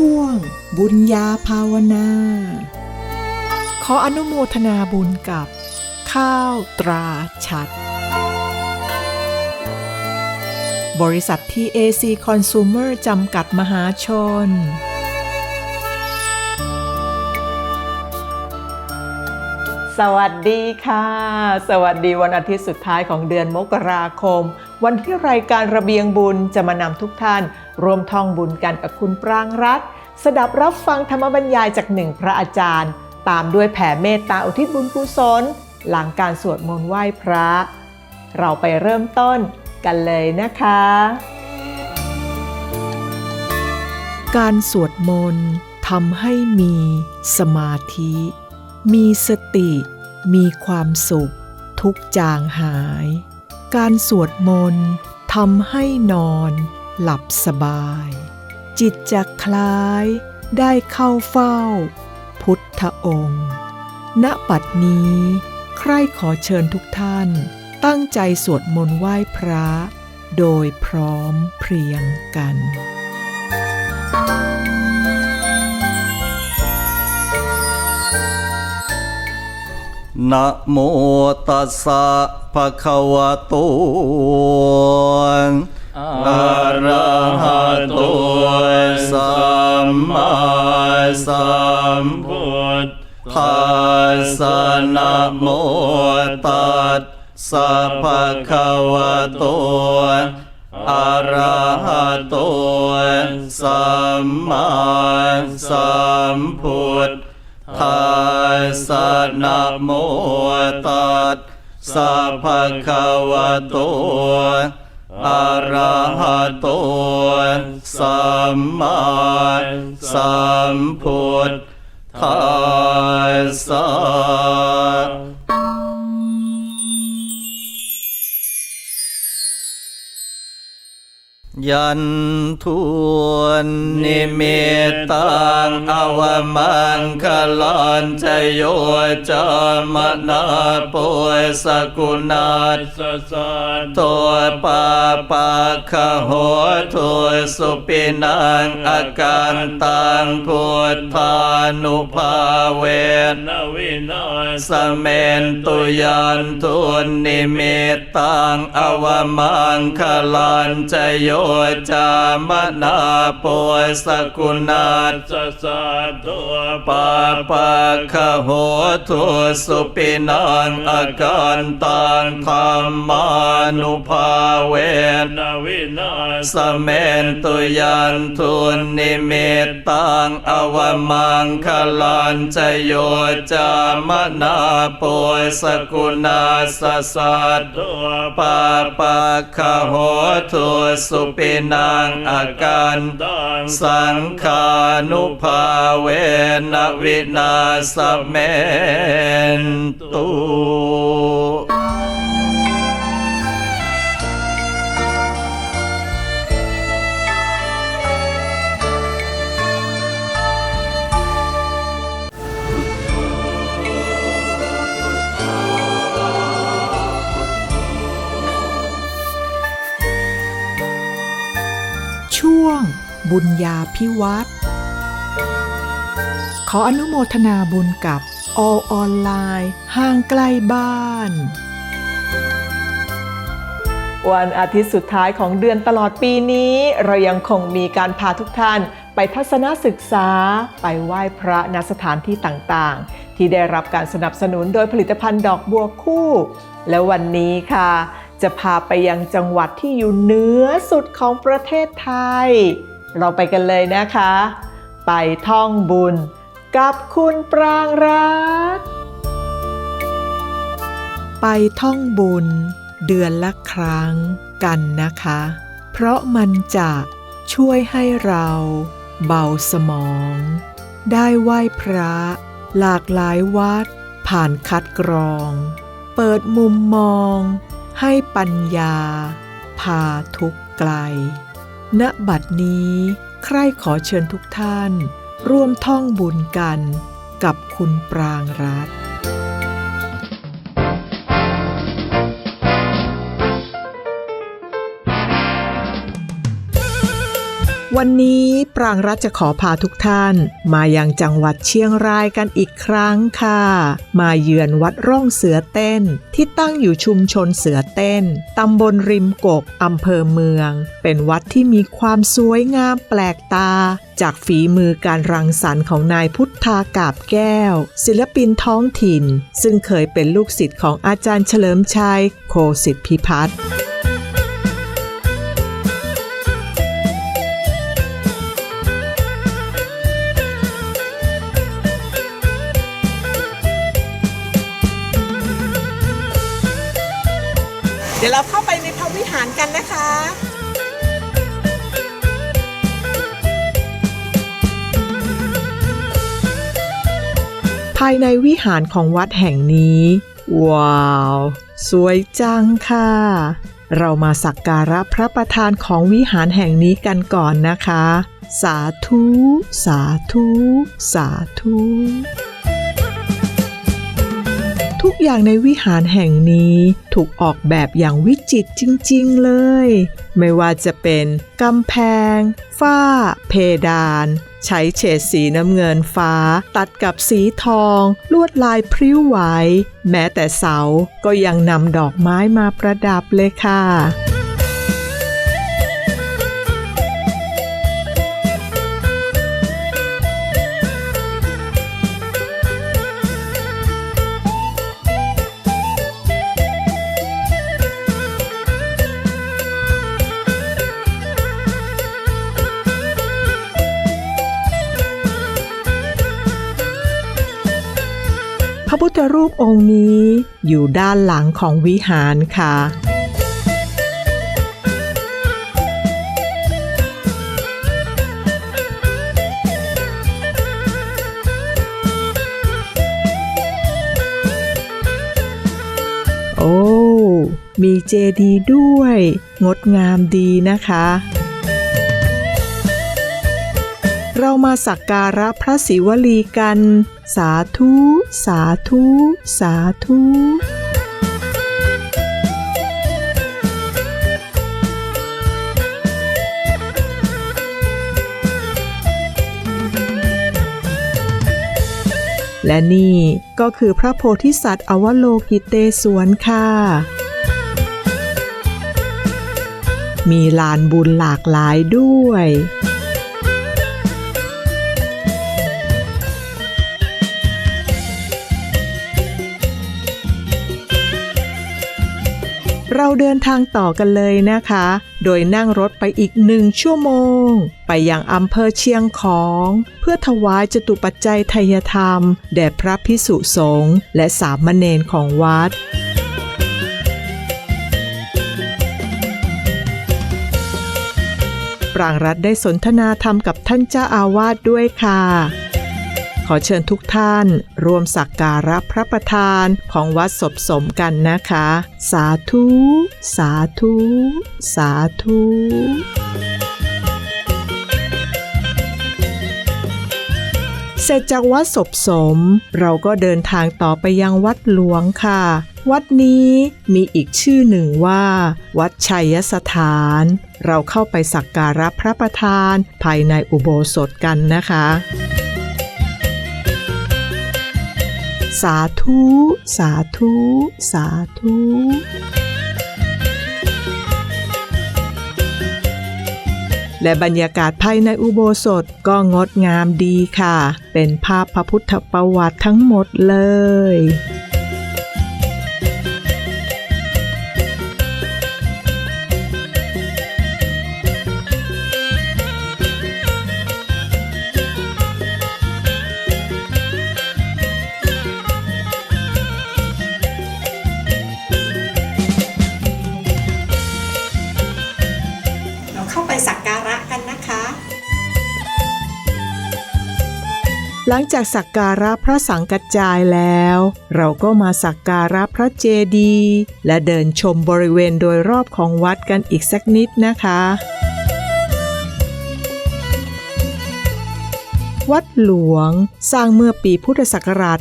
ช่วง บุญญาภาวนา ขออนุโมทนาบุญกับ ข้าวตราชัด บริษัทที่ AC Consumer จำกัดมหาชนสวัสดีค่ะ สวัสดีวันอาทิตย์สุดท้ายของเดือนมกราคม วันที่รายการระเบียงบุญจะมานำทุกท่านร่วมท่องบุญกันกับคุณปรางรัตน์ สดับรับฟังธรรมบรรยายจากหนึ่งพระอาจารย์ ตามด้วยแผ่เมตตาอุทิศบุญกุศลหลังการสวดมนต์ไหว้พระ เราไปเริ่มต้นกันเลยนะคะ การสวดมนต์ทำให้มีสมาธิ มีสติ มีความสุข ทุกจางหาย การสวดมนต์ทำให้นอน หลับสบาย จิตจะคล้ายได้เข้าเฝ้า พุทธองค์ ณปัดนี้ ใครขอเชิญทุกท่าน ตั้งใจสวดมนต์ไหว้พระ โดยพร้อมเพรียงกันนะโมตัสสะภะคะวะโต อะระหะโตสัมมาสัมพุทธัสสะนะโมตัสสะภะคะวะโตอะระหะโตสัมมาสัมพุทธัสสะนะโมตัสสะภะคะวะโต อะระหะโตสัมมาสัมพุทธัสสะ ยันทวนนิมิตตังอวมังคลอนจโยจามนาปุสกุณาสสันตัวปาปาคโหตัวสุปินังอาการตังพุทธานุภาเวนวินาสเมนตุยันทุนนิมิตตังอวมังคลันจโยจามนาปุสกุณาสสัตตัวปาปะคโหทุสุปินังอาการตังธรรมานุภาเวนวินาสเมนตุยันทุนนิมิตตังอวมังคลันจโยจามนาปุสกุณาสสัตตัวปาปะคโหทุสุปินังอาการสังขานุภาเวนวินาสเมนตุ บุญญาพิวัตรขออนุโมทนาบุญกับอออนไลน์ห่างไกลบ้าน วันอาทิตย์สุดท้ายของเดือนตลอดปีนี้ เรายังคงมีการพาทุกท่านไปทัศนศึกษา ไปไหว้พระณสถานที่ต่างๆ ที่ได้รับการสนับสนุนโดยผลิตภัณฑ์ดอกบัวคู่ และวันนี้ค่ะ จะพาไปยังจังหวัดที่อยู่เหนือสุดของประเทศไทย เราไปกันเลยนะคะ ไปท่องบุญกับคุณปรางรัตไปท่องบุญเดือนละครั้งกันนะคะ เพราะมันจะช่วยให้เราเบาสมอง ได้ไหว้พระ หลากหลายวัด ผ่านคัดกรอง เปิดมุมมอง ให้ปัญญา พาทุกไกล ณบัดนี้ ใครขอเชิญทุกท่าน ร่วมท่องบุญกันกับคุณปรางรัต วันนี้ปรางรัฐจะขอพาทุกท่าน มายังจังหวัดเชียงรายกันอีกครั้งค่ะ มาเยือนวัดร่องเสือเต้น ที่ตั้งอยู่ชุมชนเสือเต้น ตำบลริมกกอำเภอเมือง เป็นวัดที่มีความสวยงามแปลกตา จากฝีมือการรังสรรค์ของนายพุทธากาบแก้ว ศิลปินท้องถิ่น ซึ่งเคยเป็นลูกศิษย์ของอาจารย์เฉลิมชัย โคสิทธิพิพัฒน์ ยวเราเข้าไปในพระวิหารกันนะคะภายในวิหารของวัดแห่งนี้ ว้าว สวยจังค่ะ เรามาสักการะพระประธานของวิหารแห่งนี้กันก่อนนะคะ สาธุ สาธุ สาธุ ทุกอย่างในวิหารแห่งนี้ถูกออกแบบอย่างวิจิตรจริง ๆ เลย ไม่ว่าจะเป็นกำแพง ฝ้า เพดาน ใช้เฉดสีน้ำเงินฟ้า ตัดกับสีทอง ลวดลายพริ้วไหว แม้แต่เสาก็ยังนำดอกไม้มาประดับเลยค่ะ พระพุทธรูปองค์นี้อยู่ด้านหลังของวิหารค่ะโอ้ มีเจดีย์ด้วย งดงามดีนะคะ เรามาสักการะพระศิวลีกัน สาธุ สาธุ สาธุและนี่ก็คือพระโพธิสัตว์อวโลกิเตศวนค่ะ มีลานบุญหลากหลายด้วย เราเดินทางต่อกันเลยนะคะ โดยนั่งรถไปอีกหนึ่งชั่วโมง ไปยังอำเภอเชียงของ เพื่อถวายจตุปัจจัยไทยธรรม แด่พระพิสุสงฆ์และสามเณรของวัดปรางรัฐได้สนทนาธรรมกับท่านเจ้าอาวาสด้วยค่ะ อเชิญทุกท่านร่วมสักการะพระประธานของวัดศพสมกันนะคะ สาธุ สาธุ สาธุเสร็จจากวัดศพสม เราก็เดินทางต่อไปยังวัดหลวงค่ะ วัดนี้มีอีกชื่อหนึ่งว่า วัดชัยสถาน เราเข้าไปสักการะพระประธานภายในอุโบสถกันนะคะ สาธุ สาธุ สาธุและบรรยากาศภายในอุโบสถก็งดงามดีค่ะ เป็นภาพพระพุทธประวัติทั้งหมดเลย หลังจากสักการะพระสังกัจจายแล้ว เราก็มาสักการะพระเจดีย์และเดินชมบริเวณโดยรอบของวัดกันอีกสักนิดนะคะวัดหลวงสร้างเมื่อปีพุทธศักราช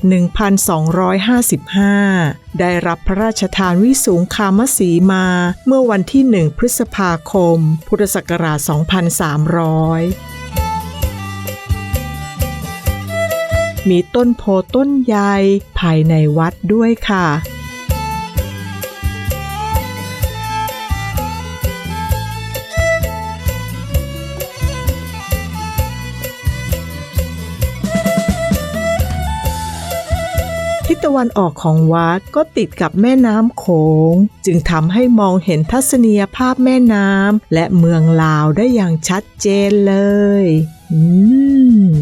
1255 ได้รับพระราชทานวิสูงคามสีมา เมื่อวันที่ 1 พฤษภาคม พุทธศักราช 2300 มีต้นโพต้นใหญ่ภายในวัดด้วยค่ะทิศตะวันออกของวัดก็ติดกับแม่น้ำโขง จึงทำให้มองเห็นทัศนียภาพแม่น้ำและเมืองลาวได้อย่างชัดเจนเลย อืม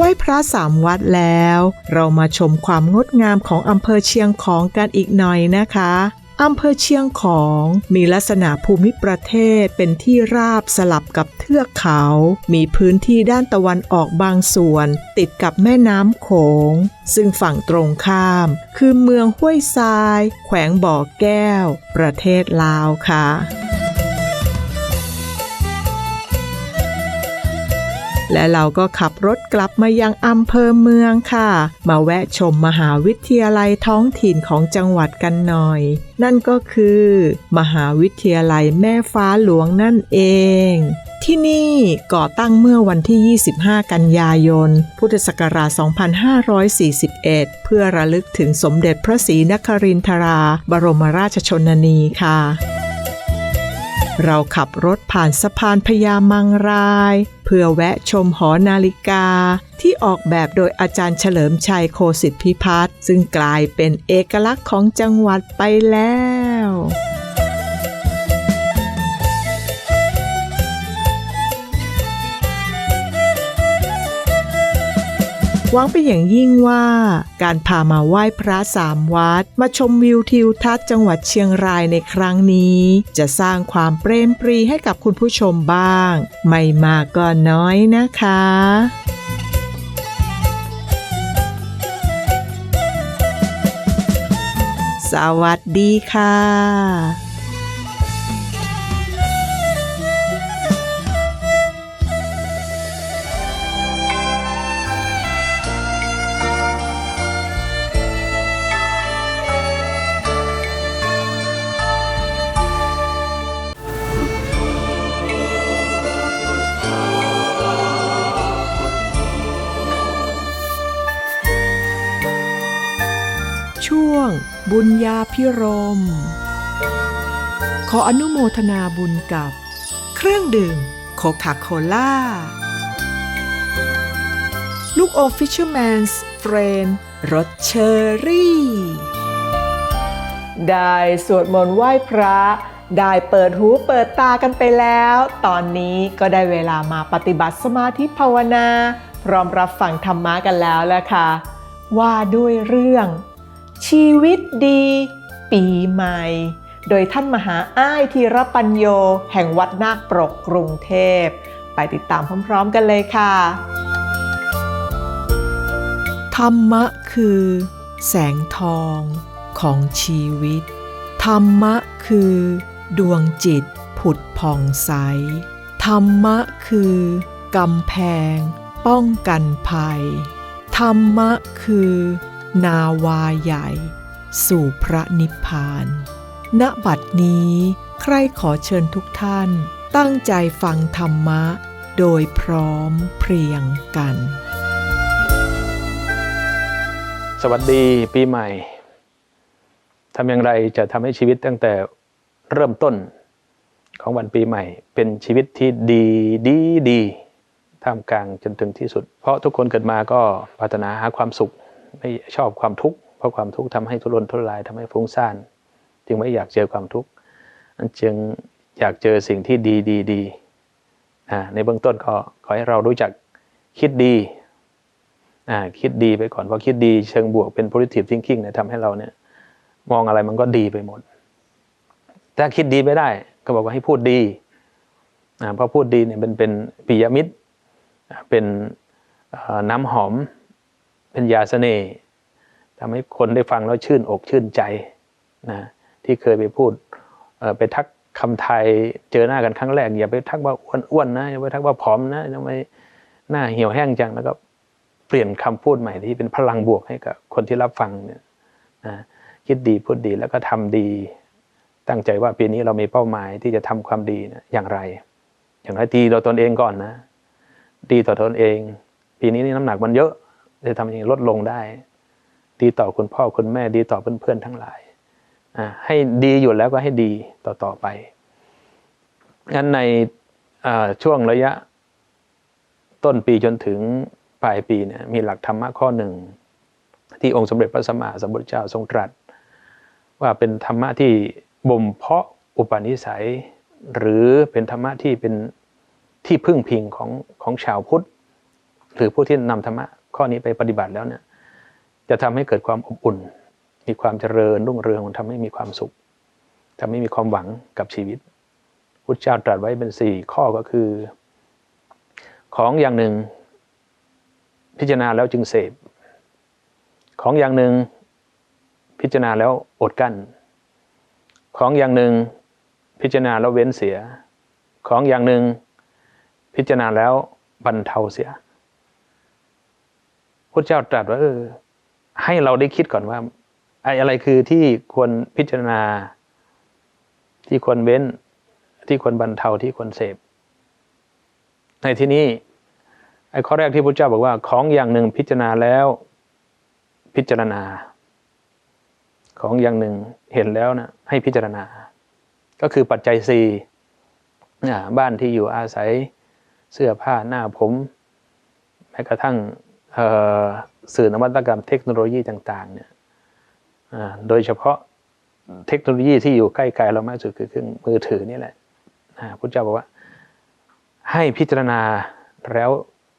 ไหว้พระสามวัดแล้ว เรามาชมความงดงามของอำเภอเชียงของกันอีกหน่อยนะคะอำเภอเชียงของมีลักษณะภูมิประเทศเป็นที่ราบสลับกับเทือกเขา มีพื้นที่ด้านตะวันออกบางส่วน ติดกับแม่น้ำโขง ซึ่งฝั่งตรงข้าม คือเมืองห้วยทราย แขวงบ่อแก้ว ประเทศลาวค่ะ และเราก็ขับรถกลับมายังอำเภอเมืองค่ะ มาแวะชมมหาวิทยาลัยท้องถิ่นของจังหวัดกันหน่อย นั่นก็คือ มหาวิทยาลัยแม่ฟ้าหลวงนั่นเองที่นี่ก่อตั้งเมื่อวันที่ 25 กันยายน พุทธศักราช 2541 เพื่อระลึกถึงสมเด็จพระศรีนครินทรา บรมราชชนนีค่ะ เราขับรถผ่านสะพานพญามังราย เพื่อแวะชมหอนาฬิกา ที่ออกแบบโดยอาจารย์เฉลิมชัยโคสิทธิพิพัฒน์ซึ่งกลายเป็นเอกลักษณ์ของจังหวัดไปแล้ว หวังเป็นอย่างยิ่งว่าการพามาไหว้พระสามวัด มาชมวิวทิวทัศน์จังหวัดเชียงรายในครั้งนี้ จะสร้างความเปรมปรีให้กับคุณผู้ชมบ้าง ไม่มากก็น้อยนะคะสวัสดีค่ะ วง บุญญาพิรม ขออนุโมทนาบุญกับ เครื่องดื่ม โคคาโคล่า ลูกอฟิชเชอร์แมนส์เฟรนรสเชอรี่ ได้สวดมนต์ไหว้พระ ได้เปิดหูเปิดตากันไปแล้ว ตอนนี้ก็ได้เวลามาปฏิบัติสมาธิภาวนา พร้อมรับฟังธรรมะกันแล้วแหละค่ะว่าด้วยเรื่อง ชีวิตดี ปีใหม่ โดยท่านมหาอ้ายธีรปัญโย แห่งวัดนาคปรกกรุงเทพ ไปติดตามพร้อม ๆ กันเลยค่ะ ธรรมะคือ แสงทองของชีวิต ธรรมะคือ ดวงจิตผุดผ่องใส ธรรมะคือกำแพง ป้องกันภัย ธรรมะคือ นาวาใหญ่ สู่พระนิพพาน ณ บัดนี้ ใครขอเชิญทุกท่าน ตั้งใจฟังธรรมะ โดยพร้อมเพรียงกัน สวัสดีปีใหม่ ทำอย่างไรจะทำให้ชีวิตตั้งแต่เริ่มต้นของวันปีใหม่ เป็นชีวิตที่ดีดีดีท่ามกลางจนถึงที่สุด เพราะทุกคนเกิดมาก็ปรารถนาหาความสุข ไม่ชอบความทุกข์เพราะความทุกข์ทำให้ทุรนทุรายทำให้ฟุ้งซ่าน จึงไม่อยากเจอความทุกข์อันจึงอยากเจอสิ่งที่ดีดีดีในเบื้องต้นก็ขอให้เรารู้จักคิดดีคิดดีไปก่อนเพราะคิดดีเชิงบวกเป็น positive thinking เนี่ยทำให้เราเนี่ยมองอะไรมันก็ดีไปหมด ถ้าคิดดีไม่ได้ ก็บอกว่าให้พูดดีเพราะพูดดีเนี่ยมันเป็นปิยมิตรเป็นน้ำหอม เป็นยาเสน่ห์ทำให้คนได้ฟังแล้วชื่นอกชื่นใจนะที่เคยไปพูดไปทักคำไทยเจอหน้ากันครั้งแรกอย่าไปทักว่าอ้วนๆนะอย่าไปทักว่าผอมนะทำไมหน้าเหี่ยวแห้งจังแล้วก็เปลี่ยนคำพูดใหม่ที่เป็นพลังบวกให้กับคนที่รับฟังเนี่ยนะคิดดีพูดดีแล้วก็ทำดี ตั้งใจว่าปีนี้เรามีเป้าหมายที่จะทำความดีนะอย่างไร อย่างไรดีต่อตนเองก่อนนะ ดีต่อตนเอง ปีนี้นี่น้ำหนักมันเยอะ จะทำยังไงลดลงได้ ดีต่อคุณพ่อคุณแม่ดีต่อเพื่อนๆทั้งหลายให้ดีอยู่แล้วก็ให้ดีต่อต่อไปงั้นในช่วงระยะต้นปีจนถึงปลายปีเนี่ยมีหลักธรรมะข้อหนึ่ง ที่องค์สมเด็จพระสัมมาสัมพุทธเจ้าทรงตรัส ว่าเป็นธรรมะที่บ่มเพาะอุปนิสัย หรือเป็นธรรมะที่เป็นที่พึ่งพิงของของชาวพุทธ หรือผู้ที่นำธรรมะ ข้อนี้ไปปฏิบัติแล้วเนี่ยจะทำให้เกิดความอบอุ่น มีความเจริญรุ่งเรืองทำให้มีความสุขทำให้มีความหวังกับชีวิตพุทธเจ้าตรัสไว้เป็นสี่ข้อก็คือ ของอย่างหนึ่ง พิจารณาแล้วจึงเสพ ของอย่างหนึ่ง พิจารณาแล้วอดกั้น ของอย่างหนึ่ง พิจารณาแล้วเว้นเสีย ของอย่างหนึ่ง พิจารณาแล้วบรรเทาเสีย พระเจ้าตรัสว่าเออ ให้เราได้คิดก่อนว่าไอ้อะไรคือที่ควรพิจารณา ที่ควรเว้น ที่ควรบรรเทาที่ควรเสพ ในที่นี้ไอ้ข้อแรกที่พระเจ้าบอกว่า ของอย่างหนึ่งพิจารณาแล้ว พิจารณา ของอย่างหนึ่งเห็นแล้วนะให้พิจารณา ก็คือปัจจัยสี่บ้านที่อยู่อาศัยเสื้อผ้าหน้าผมแม้กระทั่ง สื่อนวัตกรรมเทคโนโลยีต่างๆเนี่ยโดยเฉพาะเทคโนโลยีที่อยู่ใกล้ ๆ เรามากสุดคือเครื่องมือถือนี่แหละอ่าพุทธเจ้าบอกว่า ให้พิจารณาแล้ว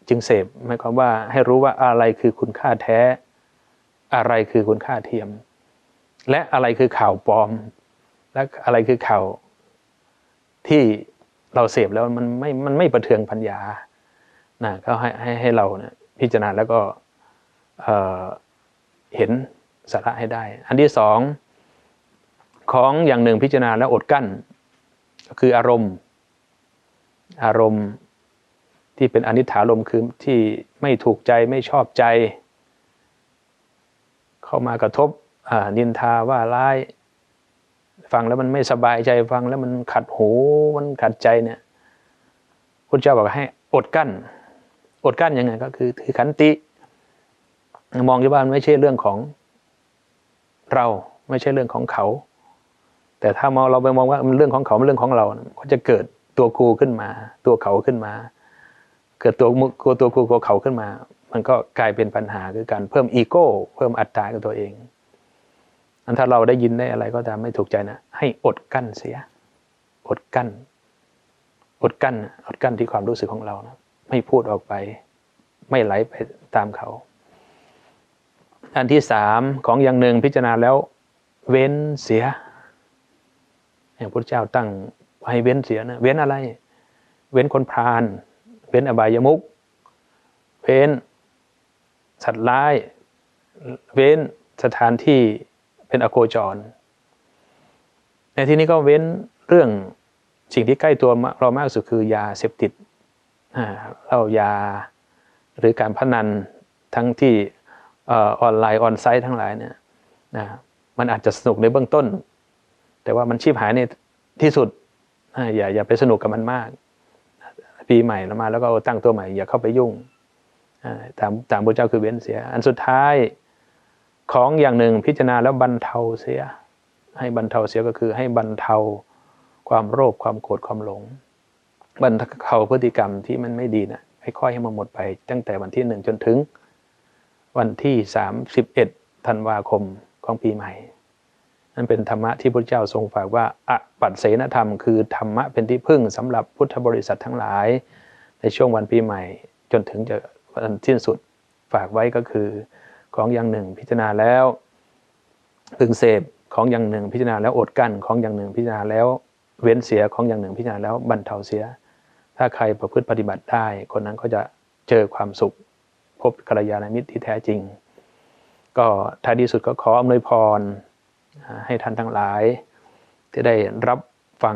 จึงเสพหมายความว่าให้รู้ว่าอะไรคือคุณค่าแท้ อะไรคือคุณค่าเทียม และอะไรคือข่าวปลอม และอะไรคือข่าวที่เราเสพแล้วมันไม่มันไม่ประเทืองปัญญานะก็ให้ให้ให้เราเนี่ย พิจารณาแล้วก็เห็นสาระให้ได้ อันที่สองของอย่างหนึ่งพิจารณาแล้วอดกั้น ก็คืออารมณ์ อารมณ์ที่เป็นอนิจฐารมคือที่ไม่ถูกใจไม่ชอบใจ เข้ามากระทบนินทาว่าร้ายฟังแล้วมันไม่สบายใจฟังแล้วมันขัดหูมันขัดใจเนี่ยพุทธเจ้าบอกให้อดกั้น อดกั้นยังไงก็คือคือขันติ มองที่ว่ามันไม่ใช่เรื่องของเราไม่ใช่เรื่องของเขา แต่ถ้ามองเราไปมองว่ามันเรื่องของเขามันเรื่องของเราก็จะเกิดตัวกูขึ้นมา ตัวเขาขึ้นมา เกิดตัวมึกตัวกูตัวเขาขึ้นมา มันก็กลายเป็นปัญหาคือการเพิ่มอีโก้ เพิ่มอัตตากับตัวเองอันถ้าเราได้ยินได้อะไรก็ตามไม่ถูกใจนะให้อดกั้นเสีย อดกั้น อดกั้นอดกั้นที่ความรู้สึกของเรานะ ไม่พูดออกไป ไม่ไหลไปตามเขา อันที่สามของอย่างหนึ่งพิจารณาแล้ว เว้นเสีย อย่างพระเจ้าตั้งให้เว้นเสียนะเว้นอะไร เว้นคนพาลเว้นอบายมุกเว้นสัตว์ร้าย เว้นสถานที่เป็นอโคจร ในที่นี้ก็เว้นเรื่องสิ่งที่ใกล้ตัวเรามากสุดคือยาเสพติด เหล้ายา หรือการพนันทั้งที่ออนไลน์ออนไซต์ทั้งหลายเนี่ยนะมันอาจจะสนุกในเบื้องต้น แต่ว่ามันชีพหายในที่สุดอย่าอย่าไปสนุกกับมันมาก ปีใหม่แล้วมาแล้วก็ตั้งตัวใหม่ อย่าเข้าไปยุ่งอ่าตามตามพระเจ้าคือเว้นเสีย อันสุดท้ายของอย่างหนึ่งพิจารณาแล้วบรรเทาเสีย ให้บรรเทาเสียก็คือให้บรรเทาความโรคความโกรธความหลง บรรเทาพฤติกรรมที่มันไม่ดีนะค่อยๆให้มันหมดไป ตั้งแต่วันที่หนึ่งจนถึง วันที่สามสิบเอ็ดธันวาคมของปีใหม่ นั่นเป็นธรรมะที่พระเจ้าทรงฝากว่าอปัตเสนธรรมคือธรรมะเป็นที่พึ่งสำหรับพุทธบริษัททั้งหลาย ในช่วงวันปีใหม่ จนถึงจะวันสิ้นสุดฝากไว้ก็คือของอย่างหนึ่งพิจารณาแล้วพึงเสพของอย่างหนึ่งพิจารณาแล้วอดกั้นของอย่างหนึ่งพิจารณาแล้วเว้นเสียของอย่างหนึ่งพิจารณาแล้วบรรเทาเสีย ถ้าใครประพฤติปฏิบัติได้ คนนั้นก็จะเจอความสุข พบกัลยาณมิตรที่แท้จริง ก็ท้ายที่สุดก็ขออำนวยพร ให้ท่านทั้งหลาย ที่ได้รับฟัง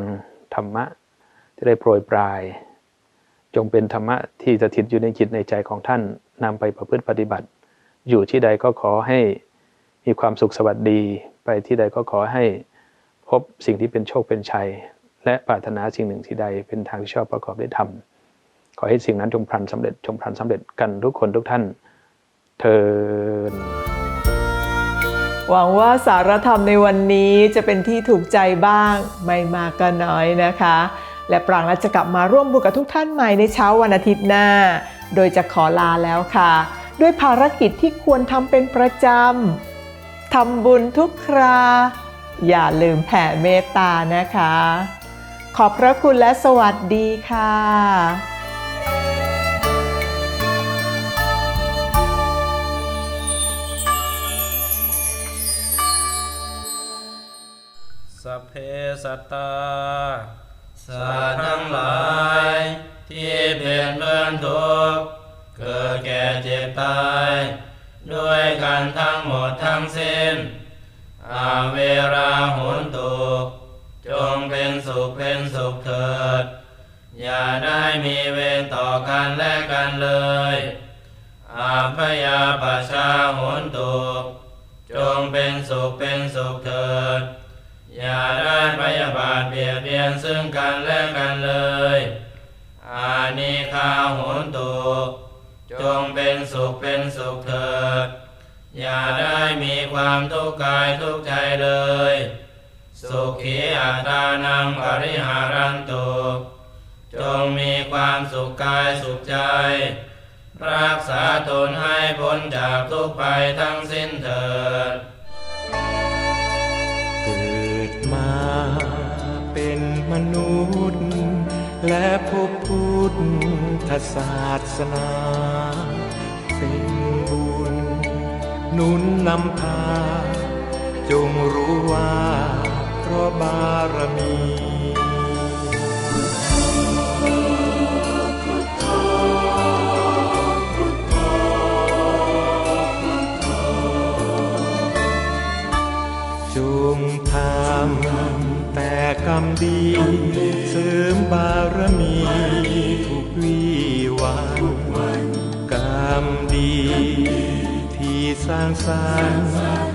ธรรมะ ที่ได้โปรยปลาย จงเป็นธรรมะที่สถิตอยู่ในจิตในใจของท่านนำไปประพฤติปฏิบัติ อยู่ที่ใดก็ขอให้มีความสุขสวัสดี ไปที่ใดก็ขอให้พบสิ่งที่เป็นโชคเป็นชัย และปรารถนาสิ่งหนึ่งที่ใดเป็นทางที่ชอบประกอบด้วยธรรมขอให้สิ่งนั้นจงพลันสำเร็จจงพลันสำเร็จกันทุกคนทุกท่านเทินหวังว่าสารธรรมในวันนี้จะเป็นที่ถูกใจบ้างไม่มากก็น้อยนะคะ และปรางและจะกลับมาร่วมบุญกับทุกท่านใหม่ในเช้าวันอาทิตย์หน้า โดยจะขอลาแล้วค่ะ ด้วยภารกิจที่ควรทำเป็นประจำทำบุญทุกครา อย่าลืมแผ่เมตตานะคะ ขอบพระคุณและสวัสดีค่ะสัพเพสัตตาสัตว์ทั้งหลายที่เป็นเพื่อนทุกข์เกิดแก่เจ็บตาย ด้วยกันทั้งหมดทั้งสิ้นอาเวราหุนตุจ งเป็นสุขเป็นสุขเถิด อย่าได้มีเวรต่อกันและกันเลย อาพยาปชาหุนตุจงเป็นสุขเป็นสุขเถิด อย่าได้พยาบาทเบียดเบียนซึ่งกันและกันเลย อานิคาโหนตุจงเป็นสุขเป็นสุขเถิด อย่าได้มีความทุกข์กายทุกข์ใจเลย สุขีอัตานังปริหารันตุจงมีความสุขกายสุขใจ รักษาตนให้พ้นจากทุกภัยทั้งสิ้นเถิด เกิดมาเป็นมนุษย์ และพบพุทธศาสนา เป็นบุญนุนนำพา จงรู้ว่า เพราะบารมีจงทำแต่กรรมดีเสริมบารมีทุกวีวันกรรมดีที่สร้างสรรค์